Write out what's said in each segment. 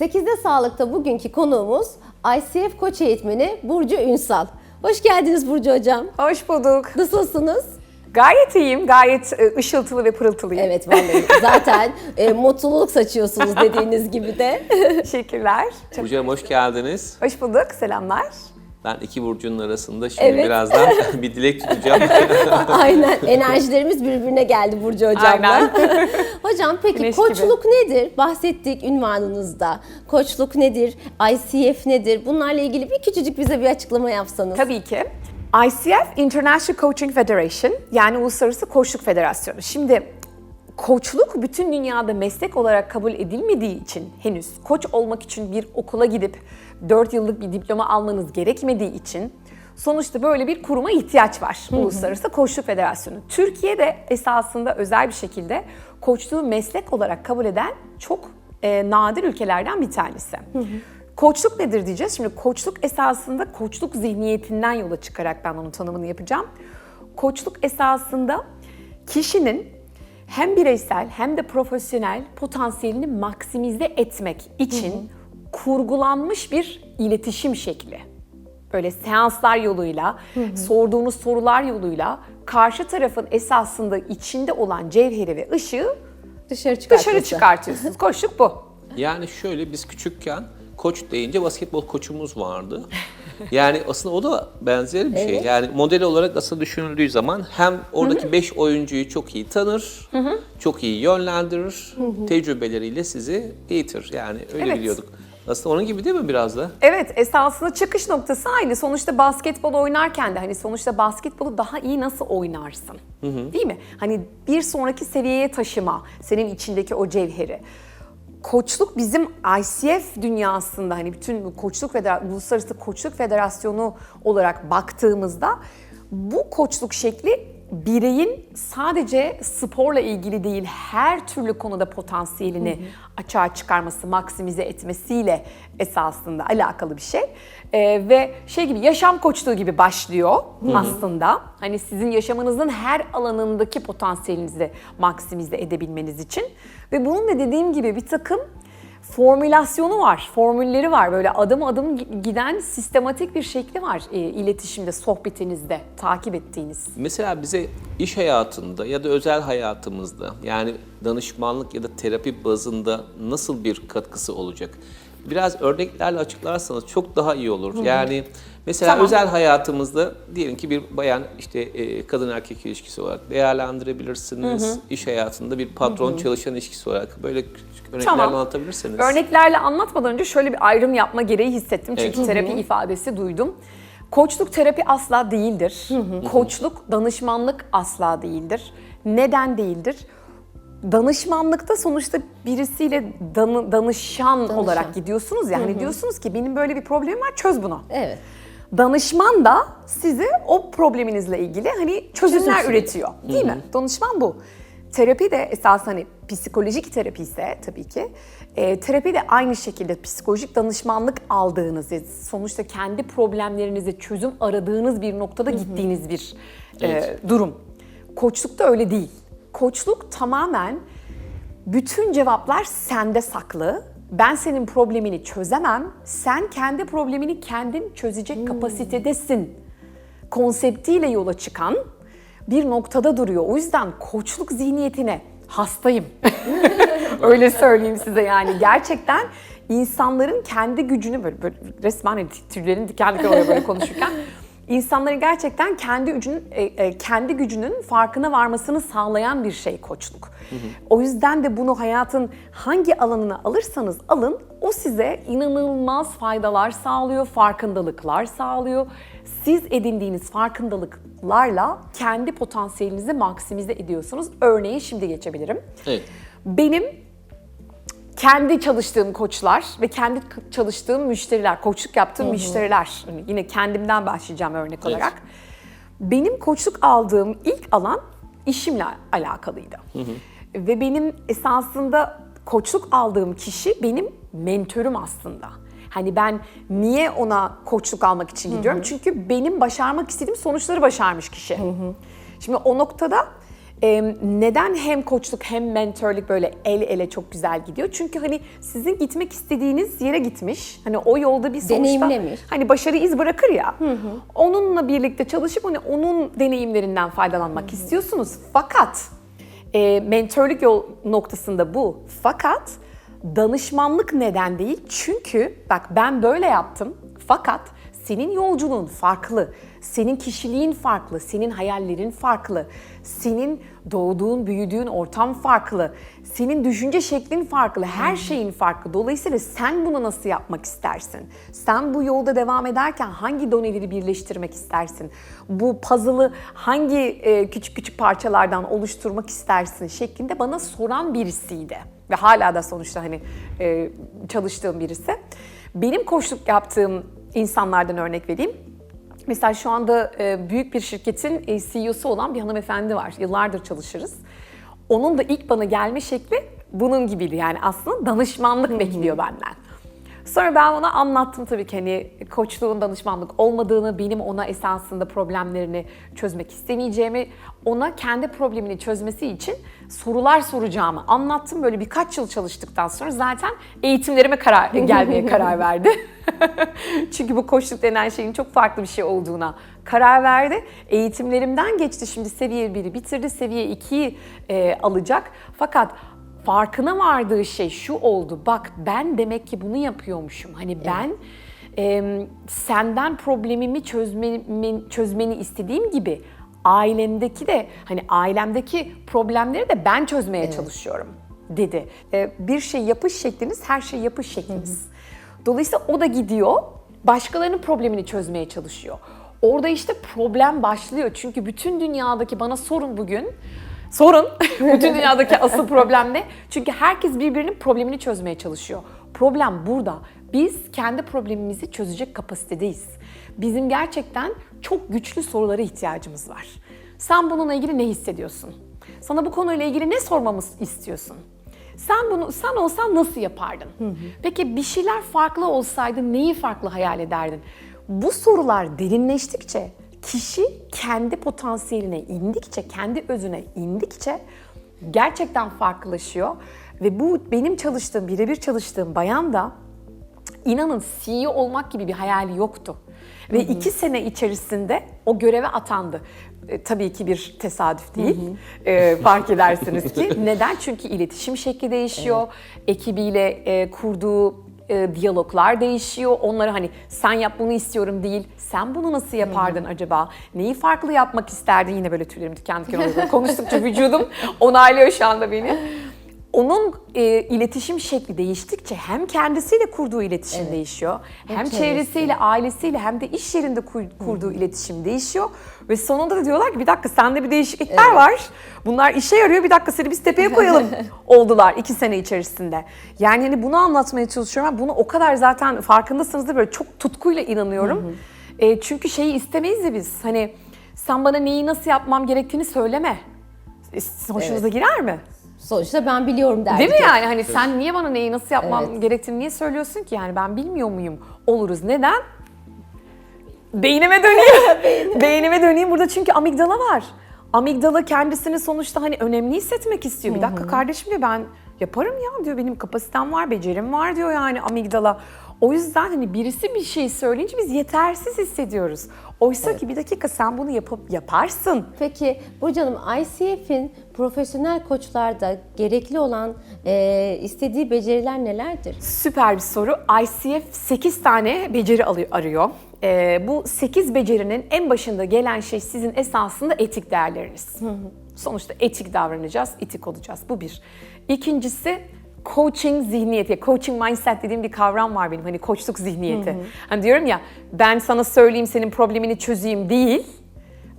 8'de Sağlık'ta bugünkü konuğumuz ICF koç eğitmeni Burcu Ünsal. Hoş geldiniz Burcu Hocam. Hoş bulduk. Nasılsınız? Gayet iyiyim, gayet e, ışıltılı ve pırıltılıyım. Evet vallahi zaten e, mutluluk saçıyorsunuz dediğiniz gibi de. Teşekkürler. Çok- Hocam hoş geldiniz. Hoş bulduk, selamlar. Ben iki burcun arasında şimdi Evet. birazdan bir dilek tutacağım. Aynen enerjilerimiz birbirine geldi Burcu Hocam'la. Aynen. Hocam peki Güneş koçluk nedir? Bahsettik ünvanınızda. Koçluk nedir? ICF nedir? Bunlarla ilgili bir küçücük bize bir açıklama yapsanız. Tabii ki. ICF, International Coaching Federation, yani Uluslararası Koçluk Federasyonu. Şimdi koçluk bütün dünyada meslek olarak kabul edilmediği için henüz koç olmak için bir okula gidip 4 yıllık bir diploma almanız gerekmediği için sonuçta böyle bir kuruma ihtiyaç var. Uluslararası Koçluk Federasyonu. Türkiye'de esasında özel bir şekilde koçluğu meslek olarak kabul eden çok e, nadir ülkelerden bir tanesi. Koçluk nedir diyeceğiz. Şimdi koçluk esasında koçluk zihniyetinden yola çıkarak ben onun tanımını yapacağım. Koçluk esasında kişinin hem bireysel hem de profesyonel potansiyelini maksimize etmek için kurgulanmış bir iletişim şekli. Böyle seanslar yoluyla, sorduğunuz sorular yoluyla karşı tarafın esasında içinde olan cevheri ve ışığı Dışarı dışarı çıkartıyorsunuz. Koçluk bu. yani şöyle biz küçükken koç deyince basketbol koçumuz vardı. Yani aslında o da benzer bir şey. Yani model olarak aslında düşünüldüğü zaman hem oradaki 5 oyuncuyu çok iyi tanır, çok iyi yönlendirir, tecrübeleriyle sizi eğitir. Yani öyle Evet. biliyorduk. Aslında onun gibi değil mi biraz da? Evet esasında çıkış noktası aynı. Sonuçta basketbol oynarken de hani sonuçta basketbolu daha iyi nasıl oynarsın? Değil mi? Hani bir sonraki seviyeye taşıma senin içindeki o cevheri. Koçluk bizim ICF dünyasında hani bütün koçluk federa- uluslararası koçluk federasyonu olarak baktığımızda bu koçluk şekli bireyin sadece sporla ilgili değil her türlü konuda potansiyelini açığa çıkarması, maksimize etmesiyle esasında alakalı bir şey. Ee, ve şey gibi yaşam koçluğu gibi başlıyor aslında. Hani sizin yaşamınızın her alanındaki potansiyelinizi maksimize edebilmeniz için. Ve bunun da dediğim gibi bir takım formülasyonu var, formülleri var. Böyle adım adım gi- giden sistematik bir şekli var e, iletişimde, sohbetinizde takip ettiğiniz. Mesela bize iş hayatında ya da özel hayatımızda yani danışmanlık ya da terapi bazında nasıl bir katkısı olacak? Biraz örneklerle açıklarsanız çok daha iyi olur. Yani mesela Tamam. özel hayatımızda diyelim ki bir bayan işte e, kadın erkek ilişkisi olarak değerlendirebilirsiniz. İş hayatında bir patron çalışan ilişkisi olarak böyle küçük örneklerle Tamam. anlatabilirsiniz. Örneklerle anlatmadan önce şöyle bir ayrım yapma gereği hissettim. Çünkü Evet. terapi ifadesi duydum. Koçluk terapi asla değildir. Koçluk danışmanlık asla değildir. Neden değildir? Danışmanlıkta sonuçta birisiyle danı- danışan, olarak gidiyorsunuz ya. Hani diyorsunuz ki benim böyle bir problemim var çöz bunu. Evet. Danışman da size o probleminizle ilgili hani çözümler Çözüm üretiyor. Değil mi? Danışman bu. Terapi de esas hani psikolojik terapi ise tabii ki e, terapi de aynı şekilde psikolojik danışmanlık aldığınız, e, sonuçta kendi problemlerinize çözüm aradığınız bir noktada gittiğiniz bir e, Evet. durum. Koçluk da öyle değil. Koçluk tamamen bütün cevaplar sende saklı. Ben senin problemini çözemem. Sen kendi problemini kendin çözecek kapasitedesin. Konseptiyle yola çıkan bir noktada duruyor. O yüzden koçluk zihniyetine hastayım. Öyle söyleyeyim size yani. Gerçekten insanların kendi gücünü böyle, böyle resmen hani tüylerim diken diken oluyor böyle konuşurken. İnsanların gerçekten kendi gücünün e, e, kendi gücünün farkına varmasını sağlayan bir şey koçluk. O yüzden de bunu hayatın hangi alanına alırsanız alın o size inanılmaz faydalar sağlıyor, farkındalıklar sağlıyor. Siz edindiğiniz farkındalıklarla kendi potansiyelinizi maksimize ediyorsunuz. Örneği şimdi geçebilirim. Evet. Benim kendi çalıştığım koçlar ve kendi çalıştığım müşteriler, koçluk yaptığım müşteriler. hani yine kendimden başlayacağım örnek Evet. olarak. Benim koçluk aldığım ilk alan işimle alakalıydı. Ve benim esasında koçluk aldığım kişi benim mentörüm aslında. Hani ben niye ona koçluk almak için gidiyorum? Çünkü benim başarmak istediğim sonuçları başarmış kişi. Şimdi o noktada Ee, neden hem koçluk hem mentörlük böyle el ele çok güzel gidiyor? Çünkü hani sizin gitmek istediğiniz yere gitmiş. Hani o yolda bir sonuçta Deneyimlemiş. hani başarı iz bırakır ya. Onunla birlikte çalışıp hani onun deneyimlerinden faydalanmak istiyorsunuz. Fakat e, mentörlük yol noktasında bu. Fakat danışmanlık neden değil? Çünkü bak ben böyle yaptım. Fakat senin yolculuğun farklı. Senin kişiliğin farklı, senin hayallerin farklı, senin doğduğun, büyüdüğün ortam farklı, senin düşünce şeklin farklı, her şeyin farklı. Dolayısıyla sen bunu nasıl yapmak istersin? Sen bu yolda devam ederken hangi doneleri birleştirmek istersin? Bu puzzle'ı hangi e, küçük küçük parçalardan oluşturmak istersin şeklinde bana soran birisiydi. Ve hala da sonuçta hani e, çalıştığım birisi. Benim koçluk yaptığım insanlardan örnek vereyim. Mesela şu anda e, büyük bir şirketin e, CEO'su olan bir hanımefendi var. Yıllardır çalışırız. Onun da ilk bana gelme şekli bunun gibiydi. Yani aslında danışmanlık bekliyor benden. Sonra ben ona anlattım tabii ki hani koçluğun danışmanlık olmadığını, benim ona esasında problemlerini çözmek istemeyeceğimi, ona kendi problemini çözmesi için sorular soracağımı anlattım. Böyle birkaç yıl çalıştıktan sonra zaten eğitimlerime karar gelmeye karar verdi. Çünkü bu koçluk denen şeyin çok farklı bir şey olduğuna karar verdi. Eğitimlerimden geçti. Şimdi seviye 1'i bitirdi. Seviye 2'yi e, alacak. Fakat farkına vardığı şey şu oldu. Bak ben demek ki bunu yapıyormuşum. Hani ben e, senden problemimi çözmeni, çözmeni istediğim gibi ailemdeki de hani ailemdeki problemleri de ben çözmeye çalışıyorum dedi. E, bir şey yapış şekliniz her şey yapış şekliniz. Dolayısıyla o da gidiyor başkalarının problemini çözmeye çalışıyor. Orada işte problem başlıyor. Çünkü bütün dünyadaki bana sorun bugün. Sorun. bütün dünyadaki asıl problem ne? Çünkü herkes birbirinin problemini çözmeye çalışıyor. Problem burada. Biz kendi problemimizi çözecek kapasitedeyiz. Bizim gerçekten çok güçlü sorulara ihtiyacımız var. Sen bununla ilgili ne hissediyorsun? Sana bu konuyla ilgili ne sormamı istiyorsun? Sen bunu sen olsan nasıl yapardın? Peki bir şeyler farklı olsaydı neyi farklı hayal ederdin? Bu sorular derinleştikçe kişi kendi potansiyeline indikçe, kendi özüne indikçe gerçekten farklılaşıyor ve bu benim çalıştığım, birebir çalıştığım bayan da inanın CEO olmak gibi bir hayali yoktu. Ve iki sene içerisinde o göreve atandı. E, tabii ki bir tesadüf değil. E, fark edersiniz ki. Neden? Çünkü iletişim şekli değişiyor. Ekibiyle e, kurduğu e, diyaloglar değişiyor. Onları hani sen yap bunu istiyorum değil. Sen bunu nasıl yapardın acaba? Neyi farklı yapmak isterdin? Yine böyle tüylerim diken diken oluyor. Konuştukça vücudum onaylıyor şu anda beni. Onun e, iletişim şekli değiştikçe hem kendisiyle kurduğu iletişim değişiyor, hem, çevresi. çevresiyle, ailesiyle hem de iş yerinde kur- kurduğu iletişim değişiyor. Ve sonunda da diyorlar ki bir dakika sende bir değişiklikler var. Bunlar işe yarıyor bir dakika seni biz tepeye koyalım oldular iki sene içerisinde. Yani hani bunu anlatmaya çalışıyorum. Ben bunu o kadar zaten farkındasınızdır böyle çok tutkuyla inanıyorum. E, çünkü şeyi istemeyiz de biz hani sen bana neyi nasıl yapmam gerektiğini söyleme. E, Hoşunuza girer mi? Sonuçta ben biliyorum derdik. Değil mi yani? Hani sen niye bana neyi nasıl yapmam Evet. gerektiğini niye söylüyorsun ki? Yani ben bilmiyor muyum? Oluruz. Neden? Beynime döneyim. Beynime döneyim burada çünkü amigdala var. Amigdala kendisini sonuçta hani önemli hissetmek istiyor. Bir dakika kardeşim diyor ben yaparım ya diyor benim kapasitem var, becerim var diyor yani amigdala. O yüzden hani birisi bir şey söyleyince biz yetersiz hissediyoruz. Oysa ki bir dakika sen bunu yapıp yaparsın. Peki Burcu Hanım, ICF'in profesyonel koçlarda gerekli olan e, istediği beceriler nelerdir? Süper bir soru. ICF 8 tane beceri alıyor, arıyor. Ee, bu 8 becerinin en başında gelen şey sizin esasında etik değerleriniz. Sonuçta etik davranacağız, etik olacağız. Bu bir. İkincisi coaching zihniyeti, coaching mindset dediğim bir kavram var benim. Hani koçluk zihniyeti. Hani diyorum ya ben sana söyleyeyim senin problemini çözeyim değil.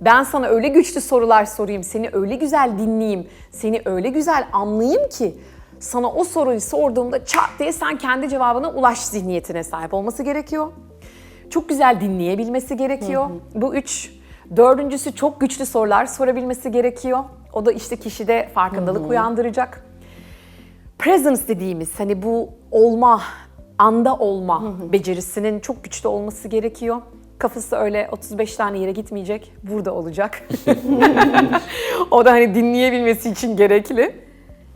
Ben sana öyle güçlü sorular sorayım, seni öyle güzel dinleyeyim, seni öyle güzel anlayayım ki sana o soruyu sorduğumda çat diye sen kendi cevabına ulaş zihniyetine sahip olması gerekiyor. Çok güzel dinleyebilmesi gerekiyor. Bu üç. Dördüncüsü çok güçlü sorular sorabilmesi gerekiyor. O da işte kişide farkındalık uyandıracak. Presence dediğimiz hani bu olma, anda olma becerisinin çok güçlü olması gerekiyor. Kafası öyle 35 tane yere gitmeyecek. Burada olacak. o da hani dinleyebilmesi için gerekli.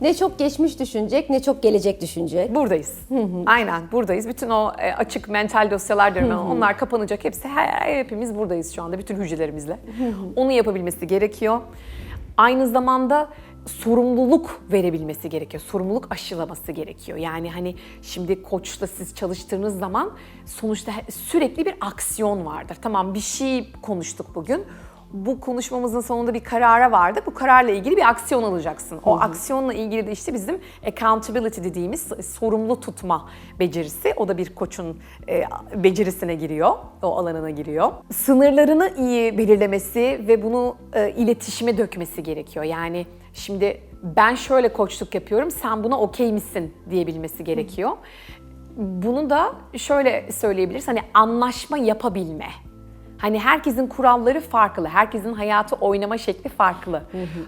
Ne çok geçmiş düşünecek ne çok gelecek düşünecek. Buradayız. Aynen buradayız. Bütün o e, açık mental dosyalar diyorum ben, onlar kapanacak. Hepsi her, hepimiz buradayız şu anda bütün hücrelerimizle. Onu yapabilmesi gerekiyor. Aynı zamanda sorumluluk verebilmesi gerekiyor. Sorumluluk aşılaması gerekiyor. Yani hani şimdi koçla siz çalıştığınız zaman sonuçta sürekli bir aksiyon vardır. Tamam bir şey konuştuk bugün. Bu konuşmamızın sonunda bir karara vardı. Bu kararla ilgili bir aksiyon alacaksın. O aksiyonla ilgili de işte bizim accountability dediğimiz sorumlu tutma becerisi. O da bir koçun e, becerisine giriyor, o alanına giriyor. Sınırlarını iyi belirlemesi ve bunu e, iletişime dökmesi gerekiyor. Yani şimdi ben şöyle koçluk yapıyorum, sen buna okey misin diyebilmesi gerekiyor. Bunu da şöyle söyleyebiliriz, hani anlaşma yapabilme. Hani herkesin kuralları farklı, herkesin hayatı oynama şekli farklı.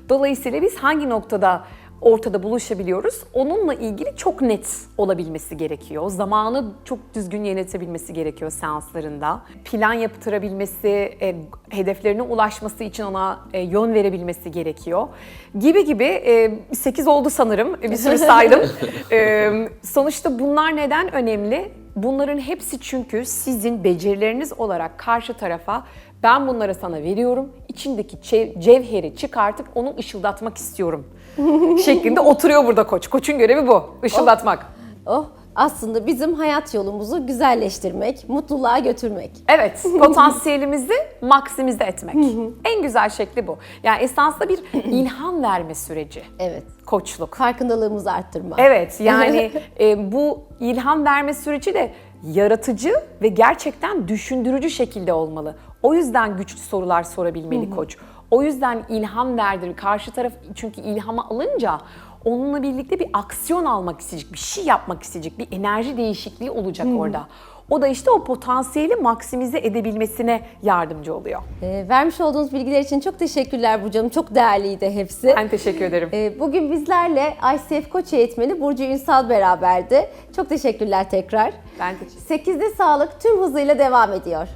Dolayısıyla biz hangi noktada ortada buluşabiliyoruz? Onunla ilgili çok net olabilmesi gerekiyor. Zamanı çok düzgün yönetebilmesi gerekiyor seanslarında. Plan yaptırabilmesi, e, hedeflerine ulaşması için ona e, yön verebilmesi gerekiyor. Gibi gibi e, 8 oldu sanırım. Bir sürü saydım. E, sonuçta bunlar neden önemli? Bunların hepsi çünkü sizin becerileriniz olarak karşı tarafa ben bunları sana veriyorum, içindeki cevheri çıkartıp onu ışıldatmak istiyorum şeklinde oturuyor burada koç. Koçun görevi bu, ışıldatmak. Oh aslında bizim hayat yolumuzu güzelleştirmek, mutluluğa götürmek. Evet, potansiyelimizi maksimize etmek. en güzel şekli bu. Yani esasında bir ilham verme süreci. Evet. Koçluk. Farkındalığımızı arttırma. Evet yani e, bu ilham verme süreci de yaratıcı ve gerçekten düşündürücü şekilde olmalı. O yüzden güçlü sorular sorabilmeli koç. O yüzden ilham verdir. Karşı taraf çünkü ilhamı alınca onunla birlikte bir aksiyon almak isteyecek, bir şey yapmak isteyecek, bir enerji değişikliği olacak orada. O da işte o potansiyeli maksimize edebilmesine yardımcı oluyor. Ee, vermiş olduğunuz bilgiler için çok teşekkürler Burcu Hanım. Çok değerliydi hepsi. Ben teşekkür ederim. Ee, bugün bizlerle ICF Koç eğitmeni Burcu Ünsal beraberdi. Çok teşekkürler tekrar. Ben teşekkür 8'de sağlık tüm hızıyla devam ediyor.